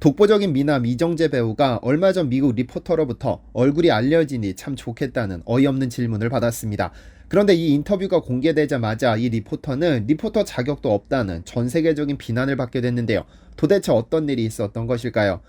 독보적인 미남 이정재 배우가 얼마 전 미국 리포터로부터 얼굴이 알려지니 참 좋겠다는 어이없는 질문을 받았습니다. 그런데 이 인터뷰가 공개되자마자 이 리포터는 리포터 자격도 없다는 전 세계적인 비난을 받게 됐는데요. 도대체 어떤 일이 있었던 것일까요?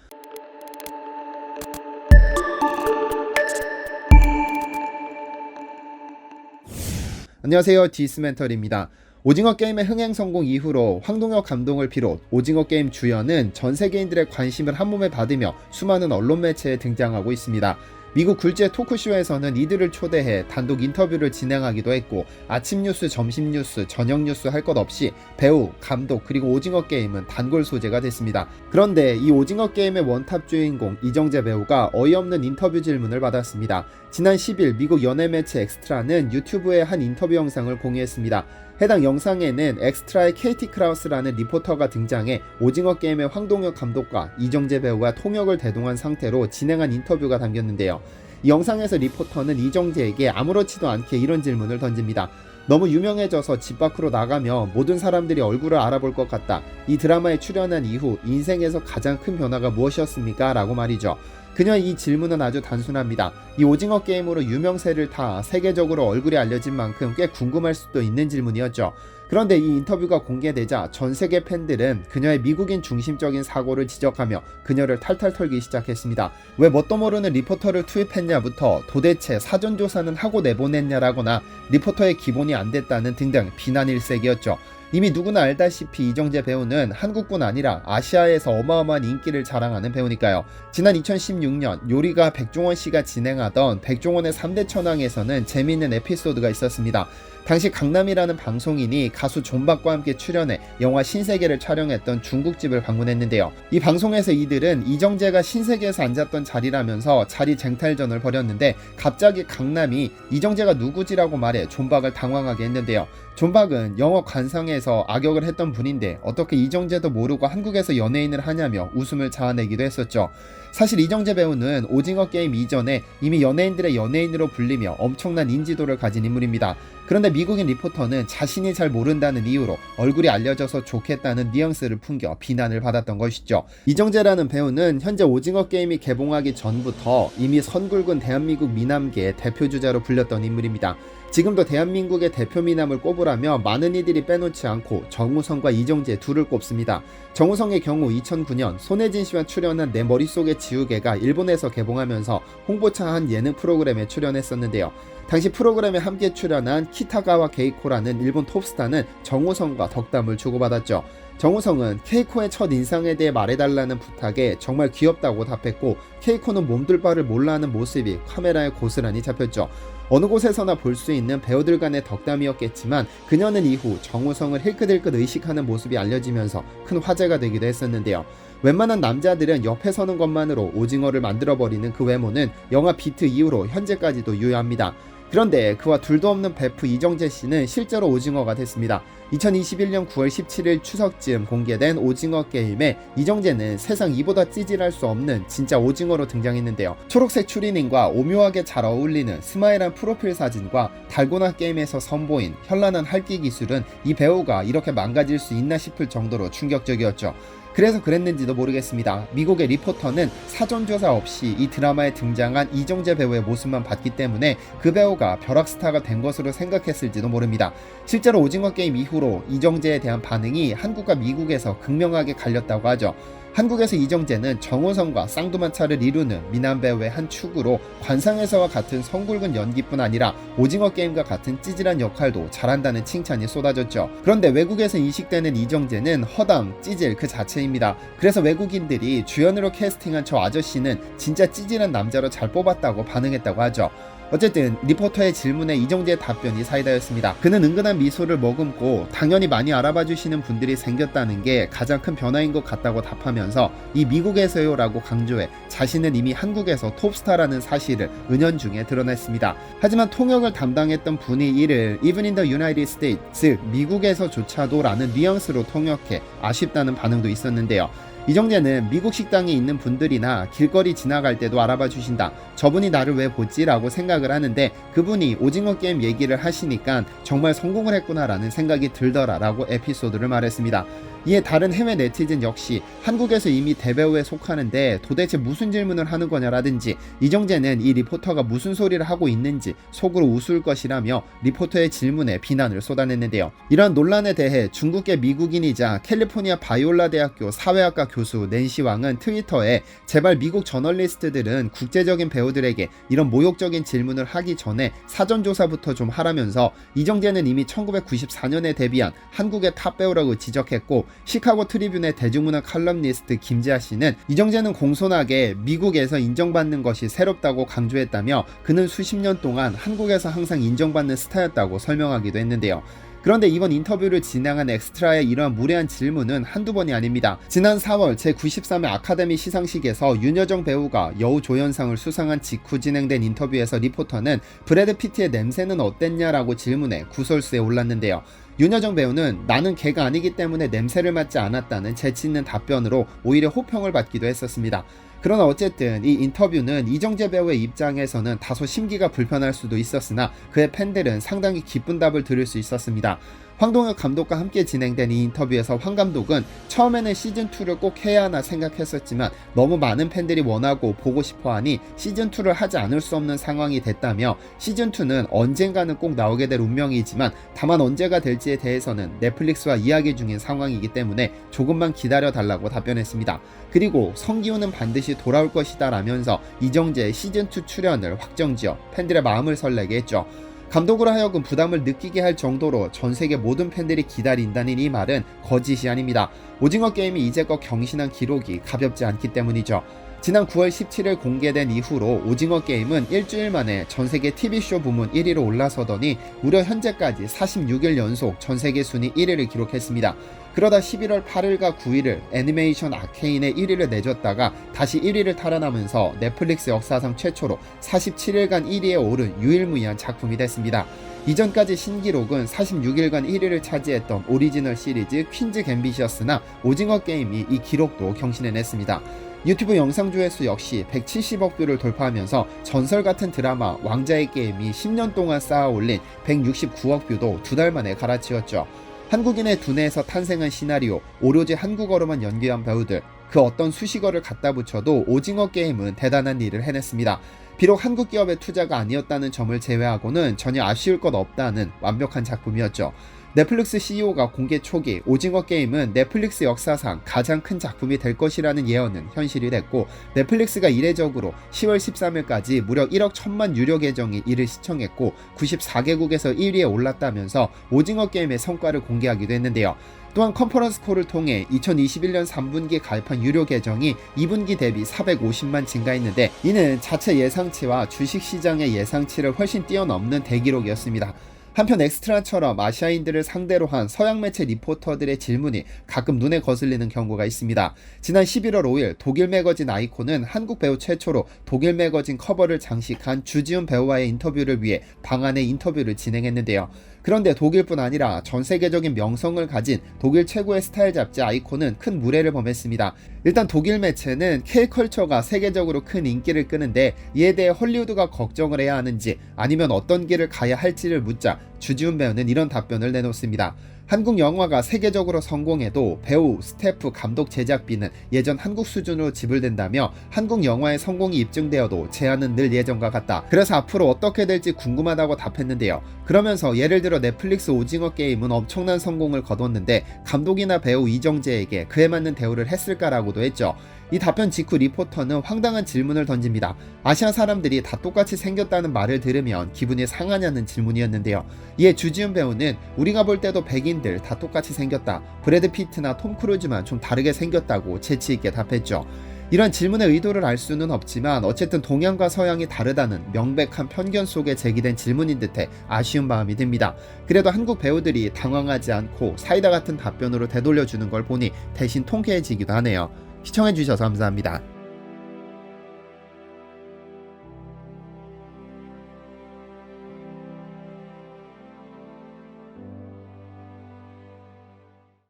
안녕하세요. 디스멘털입니다. 오징어 게임의 흥행 성공 이후로 황동혁 감독을 비롯 오징어 게임 주연은 전 세계인들의 관심을 한몸에 받으며 수많은 언론 매체에 등장하고 있습니다. 미국 굴지의 토크쇼에서는 이들을 초대해 단독 인터뷰를 진행하기도 했고 아침 뉴스, 점심 뉴스, 저녁 뉴스 할 것 없이 배우, 감독 그리고 오징어 게임은 단골 소재가 됐습니다. 그런데 이 오징어 게임의 원탑 주인공 이정재 배우가 어이없는 인터뷰 질문을 받았습니다. 지난 10일 미국 연예 매체 엑스트라는 유튜브에 한 인터뷰 영상을 공유했습니다. 해당 영상에는 엑스트라의 케이티 크라우스라는 리포터가 등장해 오징어 게임의 황동혁 감독과 이정재 배우가 통역을 대동한 상태로 진행한 인터뷰가 담겼는데요. 이 영상에서 리포터는 이정재에게 아무렇지도 않게 이런 질문을 던집니다. 너무 유명해져서 집 밖으로 나가면 모든 사람들이 얼굴을 알아볼 것 같다. 이 드라마에 출연한 이후 인생에서 가장 큰 변화가 무엇이었습니까? 라고 말이죠. 그녀의 이 질문은 아주 단순합니다. 이 오징어 게임으로 유명세를 타 세계적으로 얼굴이 알려진 만큼 꽤 궁금할 수도 있는 질문이었죠. 그런데 이 인터뷰가 공개되자 전 세계 팬들은 그녀의 미국인 중심적인 사고를 지적하며 그녀를 탈탈 털기 시작했습니다. 왜 뭣도 모르는 리포터를 투입했냐부터 도대체 사전조사는 하고 내보냈냐라거나 리포터의 기본이 안 됐다는 등등 비난 일색이었죠. 이미 누구나 알다시피 이정재 배우는 한국뿐 아니라 아시아에서 어마어마한 인기를 자랑하는 배우니까요. 지난 2016년 요리가 백종원 씨가 진행하던 백종원의 3대 천왕에서는 재미있는 에피소드가 있었습니다. 당시 강남이라는 방송인이 가수 존박과 함께 출연해 영화 신세계를 촬영했던 중국집을 방문했는데요. 이 방송에서 이들은 이정재가 신세계에서 앉았던 자리라면서 자리 쟁탈전을 벌였는데 갑자기 강남이 이정재가 누구지라고 말해 존박을 당황하게 했는데요. 존박은 영어 관상에서 악역을 했던 분인데 어떻게 이정재도 모르고 한국에서 연예인을 하냐며 웃음을 자아내기도 했었죠. 사실 이정재 배우는 오징어 게임 이전에 이미 연예인들의 연예인으로 불리며 엄청난 인지도를 가진 인물입니다. 그런데 미국인 리포터는 자신이 잘 모른다는 이유로 얼굴이 알려져서 좋겠다는 뉘앙스를 풍겨 비난을 받았던 것이죠. 이정재라는 배우는 현재 오징어 게임이 개봉하기 전부터 이미 선굵은 대한민국 미남계의 대표 주자로 불렸던 인물입니다. 지금도 대한민국의 대표 미남을 꼽으라며 많은 이들이 빼놓지 않고 정우성과 이정재 둘을 꼽습니다. 정우성의 경우 2009년 손혜진 씨와 출연한 내 머릿속의 지우개가 일본에서 개봉하면서 홍보차 한 예능 프로그램에 출연했었는데요. 당시 프로그램에 함께 출연한 키타가와 게이코라는 일본 톱스타는 정우성과 덕담을 주고받았죠. 정우성은 케이코의 첫 인상에 대해 말해달라는 부탁에 정말 귀엽다고 답했고 케이코는 몸둘 바를 몰라 하는 모습이 카메라에 고스란히 잡혔죠. 어느 곳에서나 볼 수 있는 배우들 간의 덕담이었겠지만 그녀는 이후 정우성을 힐끗힐끗 의식하는 모습이 알려지면서 큰 화제가 되기도 했었는데요. 웬만한 남자들은 옆에 서는 것만으로 오징어를 만들어버리는 그 외모는 영화 비트 이후로 현재까지도 유효합니다. 그런데 그와 둘도 없는 베프 이정재 씨는 실제로 오징어가 됐습니다. 2021년 9월 17일 추석쯤 공개된 오징어 게임에 이정재는 세상 이보다 찌질할 수 없는 진짜 오징어로 등장했는데요. 초록색 추리닝과 오묘하게 잘 어울리는 스마일한 프로필 사진과 달고나 게임에서 선보인 현란한 할기 기술은 이 배우가 이렇게 망가질 수 있나 싶을 정도로 충격적이었죠. 그래서 그랬는지도 모르겠습니다. 미국의 리포터는 사전조사 없이 이 드라마에 등장한 이정재 배우의 모습만 봤기 때문에 그 배우가 벼락스타가 된 것으로 생각했을지도 모릅니다. 실제로 오징어 게임 이후로 이정재에 대한 반응이 한국과 미국에서 극명하게 갈렸다고 하죠. 한국에서 이정재는 정호성과 쌍두마차를 이루는 미남 배우의 한 축으로 관상에서와 같은 성굵은 연기뿐 아니라 오징어 게임과 같은 찌질한 역할도 잘한다는 칭찬이 쏟아졌죠. 그런데 외국에서 인식되는 이정재는 허당, 찌질 그 자체입니다. 그래서 외국인들이 주연으로 캐스팅한 저 아저씨는 진짜 찌질한 남자로 잘 뽑았다고 반응했다고 하죠. 어쨌든 리포터의 질문에 이정재의 답변이 사이다였습니다. 그는 은근한 미소를 머금고 당연히 많이 알아봐 주시는 분들이 생겼다는 게 가장 큰 변화인 것 같다고 답하면서 이 미국에서요 라고 강조해 자신은 이미 한국에서 톱스타라는 사실을 은연중에 드러냈습니다. 하지만 통역을 담당했던 분이 이를 Even in the United States 즉 미국에서조차도 라는 뉘앙스로 통역해 아쉽다는 반응도 있었는데요. 이정재는 미국 식당에 있는 분들이나 길거리 지나갈 때도 알아봐 주신다. 저분이 나를 왜 보지라고 생각을 하는데 그분이 오징어 게임 얘기를 하시니까 정말 성공을 했구나라는 생각이 들더라라고 에피소드를 말했습니다. 이에 다른 해외 네티즌 역시 한국에서 이미 대배우에 속하는데 도대체 무슨 질문을 하는 거냐라든지 이정재는 이 리포터가 무슨 소리를 하고 있는지 속으로 웃을 것이라며 리포터의 질문에 비난을 쏟아냈는데요. 이러한 논란에 대해 중국계 미국인이자 캘리포니아 바이올라 대학교 사회학과 교수 낸시 왕은 트위터에 제발 미국 저널리스트들은 국제적인 배우들에게 이런 모욕적인 질문을 하기 전에 사전조사부터 좀 하라면서 이정재는 이미 1994년에 데뷔한 한국의 탑 배우라고 지적했고 시카고 트리뷴의 대중문화 칼럼니스트 김지아 씨는 이정재는 공손하게 미국에서 인정받는 것이 새롭다고 강조했다며 그는 수십 년 동안 한국에서 항상 인정받는 스타였다고 설명하기도 했는데요. 그런데 이번 인터뷰를 진행한 엑스트라의 이러한 무례한 질문은 한두 번이 아닙니다. 지난 4월 제93회 아카데미 시상식에서 윤여정 배우가 여우 조연상을 수상한 직후 진행된 인터뷰에서 리포터는 브래드 피트의 냄새는 어땠냐라고 질문해 구설수에 올랐는데요. 윤여정 배우는 나는 개가 아니기 때문에 냄새를 맡지 않았다는 재치 있는 답변으로 오히려 호평을 받기도 했었습니다. 그러나 어쨌든 이 인터뷰는 이정재 배우의 입장에서는 다소 심기가 불편할 수도 있었으나 그의 팬들은 상당히 기쁜 답을 들을 수 있었습니다. 황동혁 감독과 함께 진행된 이 인터뷰에서 황 감독은 처음에는 시즌2를 꼭 해야 하나 생각했었지만 너무 많은 팬들이 원하고 보고 싶어 하니 시즌2를 하지 않을 수 없는 상황이 됐다며 시즌2는 언젠가는 꼭 나오게 될 운명이지만 다만 언제가 될지에 대해서는 넷플릭스와 이야기 중인 상황이기 때문에 조금만 기다려 달라고 답변했습니다. 그리고 성기훈은 반드시 돌아올 것이다 라면서 이정재의 시즌2 출연을 확정지어 팬들의 마음을 설레게 했죠. 감독으로 하여금 부담을 느끼게 할 정도로 전 세계 모든 팬들이 기다린다는 이 말은 거짓이 아닙니다. 오징어 게임이 이제껏 경신한 기록이 가볍지 않기 때문이죠. 지난 9월 17일 공개된 이후로 오징어 게임은 일주일 만에 전 세계 TV쇼 부문 1위로 올라서더니 무려 현재까지 46일 연속 전 세계 순위 1위를 기록했습니다. 그러다 11월 8일과 9일을 애니메이션 아케인의 1위를 내줬다가 다시 1위를 탈환하면서 넷플릭스 역사상 최초로 47일간 1위에 오른 유일무이한 작품이 됐습니다. 이전까지 신기록은 46일간 1위를 차지했던 오리지널 시리즈 퀸즈 갬비시어스나 오징어 게임이 이 기록도 경신해냈습니다. 유튜브 영상 조회수 역시 170억 뷰를 돌파하면서 전설 같은 드라마 왕자의 게임이 10년 동안 쌓아 올린 169억 뷰도 두 달 만에 갈아치웠죠. 한국인의 두뇌에서 탄생한 시나리오, 오로지 한국어로만 연기한 배우들, 그 어떤 수식어를 갖다 붙여도 오징어 게임은 대단한 일을 해냈습니다. 비록 한국 기업의 투자가 아니었다는 점을 제외하고는 전혀 아쉬울 것 없다는 완벽한 작품이었죠. 넷플릭스 CEO가 공개 초기 오징어 게임은 넷플릭스 역사상 가장 큰 작품이 될 것이라는 예언은 현실이 됐고 넷플릭스가 이례적으로 10월 13일까지 무려 1억 1000만 유료 계정이 이를 시청했고 94개국에서 1위에 올랐다면서 오징어 게임의 성과를 공개하기도 했는데요. 또한 컨퍼런스 콜을 통해 2021년 3분기 가입한 유료 계정이 2분기 대비 450만 증가했는데 이는 자체 예상치와 주식시장의 예상치를 훨씬 뛰어넘는 대기록이었습니다. 한편 엑스트라처럼 아시아인들을 상대로 한 서양 매체 리포터들의 질문이 가끔 눈에 거슬리는 경우가 있습니다. 지난 11월 5일 독일 매거진 아이콘은 한국 배우 최초로 독일 매거진 커버를 장식한 주지훈 배우와의 인터뷰를 위해 방안의 인터뷰를 진행했는데요. 그런데 독일뿐 아니라 전 세계적인 명성을 가진 독일 최고의 스타일 잡지 아이콘은 큰 무례를 범했습니다. 일단 독일 매체는 K컬처가 세계적으로 큰 인기를 끄는데 이에 대해 헐리우드가 걱정을 해야 하는지 아니면 어떤 길을 가야 할지를 묻자 주지훈 배우는 이런 답변을 내놓습니다. 한국 영화가 세계적으로 성공해도 배우, 스태프, 감독 제작비는 예전 한국 수준으로 지불된다며 한국 영화의 성공이 입증되어도 제한은 늘 예전과 같다. 그래서 앞으로 어떻게 될지 궁금하다고 답했는데요. 그러면서 예를 들어 넷플릭스 오징어 게임은 엄청난 성공을 거뒀는데 감독이나 배우 이정재에게 그에 맞는 대우를 했을까라고도 했죠. 이 답변 직후 리포터는 황당한 질문을 던집니다. 아시아 사람들이 다 똑같이 생겼다는 말을 들으면 기분이 상하냐는 질문이었는데요. 이에 주지훈 배우는 우리가 볼 때도 백인들 다 똑같이 생겼다. 브래드 피트나 톰 크루즈만 좀 다르게 생겼다고 재치있게 답했죠. 이런 질문의 의도를 알 수는 없지만 어쨌든 동양과 서양이 다르다는 명백한 편견 속에 제기된 질문인 듯해 아쉬운 마음이 듭니다. 그래도 한국 배우들이 당황하지 않고 사이다 같은 답변으로 되돌려주는 걸 보니 대신 통쾌해지기도 하네요. 시청해주셔서 감사합니다.